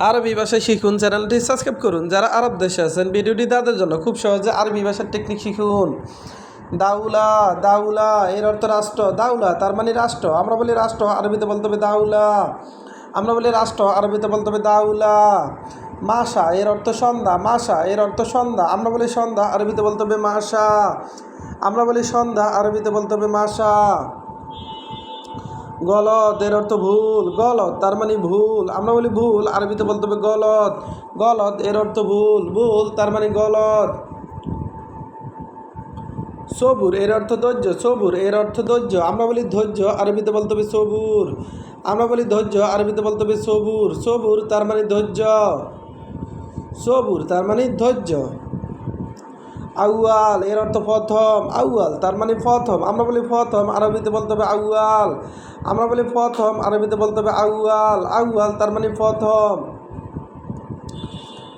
আরবি ভাষায় শিখুন চ্যানেলটি সাবস্ক্রাইব করুন। যারা আরব দেশে আছেন, ভিডিওটি তাদের জন্য খুব সহজে আরবি ভাষার টেকনিক শিখুন। দাউলা দাউলা, এর অর্থ রাষ্ট্র। দাউলা, তার মানে রাষ্ট্র। আমরা বলি রাষ্ট্র, আরবিতে বলতে হবে দাউলা। আমরা বলি রাষ্ট্র, আরবিতে বলতে হবে দাউলা। মাসা এর অর্থ সন্ধ্যা। মাসা এর অর্থ সন্ধ্যা। আমরা বলি সন্ধ্যা, আরবিতে বলতে হবে মাসা আমরা বলি সন্ধ্যা, আরবিতে বলতে হবে মাসা গলত, এর অর্থ ভুল, গলত, তার মানে ভুল। আমরা বলি ভুল, আরবিতে বলতে হবে গলত। গলত, এর অর্থ ভুল ভুল, তার মানে গলত। সবুর, এর অর্থ ধৈর্য, সবুর, এর অর্থ ধৈর্য। আমরা বলি ধৈর্য, আরবিতে বলতে হবে সবুর। আমরা বলি ধৈর্য, আরবিতে বলতে হবে সবুর। সবুর, তার মানে ধৈর্য। সবুর, তার মানে ধৈর্য। আউয়াল, এর অর্থ প্রথম, আউয়াল, তার মানে প্রথম, আমরা বলি প্রথম, আরবিতে বলতে হবে আউয়াল, আমরা বলি প্রথম, আরবিতে বলতে হবে আউয়াল আউয়াল তার মানে প্রথম।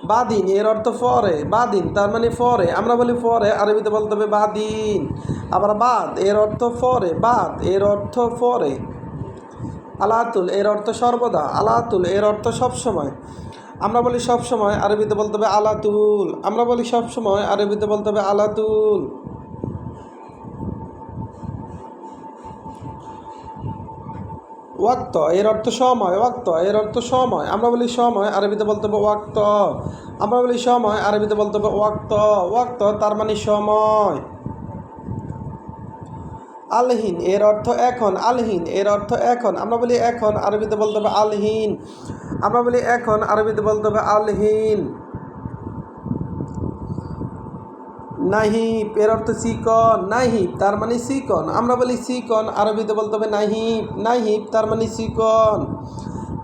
বাদিন, এর অর্থ ফরে বাদিন তার মানে ফরে আমরা বলি ফরে আরবিতে বলতে হবে বাদিন। আবার বাদ, এর অর্থ ফরে বাদ, এর অর্থ ফরে আলাতুল, এর অর্থ সর্বদা, আলাতুল, এর অর্থ সবসময়। আমরা বলি সবসময় আরবিতে বলতে হবে আলাতুল। আমরা বলি সবসময় আরবিতে বলতে হবে আলাতুল। ওয়াক্ত, এর অর্থ সময়, ওয়াক্ত, এর অর্থ সময়। আমরা বলি সময়, আরবিতে বলতে হবে ওয়াক্ত। আমরা বলি সময়, আরবিতে বলতে হবে ওয়াক্ত। ওয়াক্ত তার মানে সময়। আলহীন, এর অর্থ এখন, আলহীন, এর অর্থ এখন। আমরা বলি এখন, আরবিতে বলতে হবে আলহীন। আমরা বলি এখন, আরবিতে বলতে হবে আলহীন। নাহি এর অর্থ সিকন, নাহিব, তার মানে সিকন। আমরা বলি সিকন, আরবিতে বলতে হবে নাহিব। নাহিব, তার মানে চিকন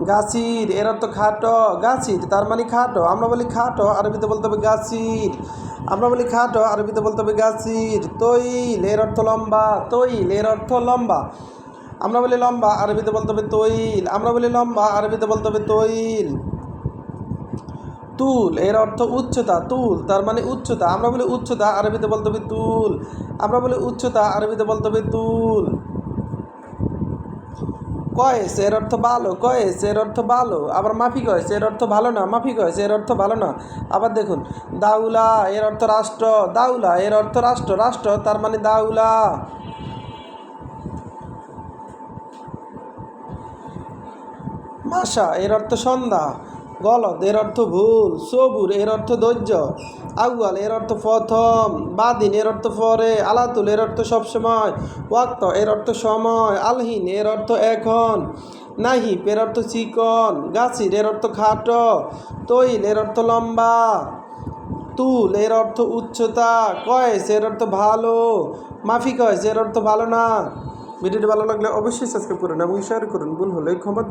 গাছির, এর অর্থ খাটো। গাছির, তার মানে খাটো। আমরা বলি খাটো, আরবিতে বলতে হবে গাছির। আমরা বলি খাটো, আরবিতে বলতে হবে গাছির। তৈল, এর অর্থ লম্বা। তৈল, এর অর্থ লম্বা। আমরা বলি লম্বা, আরবিতে বলতে হবে তৈল। আমরা বলি লম্বা, আরবিতে বলতে হবে তৈল। তুল, এর অর্থ উচ্চতা, তুল, তার মানে উচ্চতা। আমরা বলি উচ্চতা, আরবিতে বলতে হবে তুল। আমরা বলি উচ্চতা, আরবিতে বলতে হবে তুল। কয়েস এর অর্থ ভালো? কয়েস এর অর্থ ভালো? আবার মাফি কয়েস এর অর্থ ভালো না? মাফি কয়েস এর অর্থ ভালো না? আবার দেখুন, দাউলা, এর অর্থ রাষ্ট্র। দাউলা, এর অর্থ রাষ্ট্র। রাষ্ট্র, তার মানে দাউলা। মাসা এর অর্থ সন্ধ্যা। গলদ এর অর্থ ভুল সবুর এর অর্থ ধৈর্য আউয়াল এর অর্থ প্রথম বাদিন এর অর্থ পরে আলাতুল এর অর্থ সবসময় ওয়াক্ত এর অর্থ সময় আলহিন এর অর্থ এখন নাহি এর অর্থ চিকন গাছির এর অর্থ খাটো তৈল এর অর্থ লম্বা তুল এর অর্থ উচ্চতা কয়েস এর অর্থ ভালো মাফি কয়েস এর অর্থ ভালো না ভিডিওটি ভালো লাগলে অবশ্যই সাবস্ক্রাইব করুন এবং শেয়ার করুন ভুল হলে ক্ষমা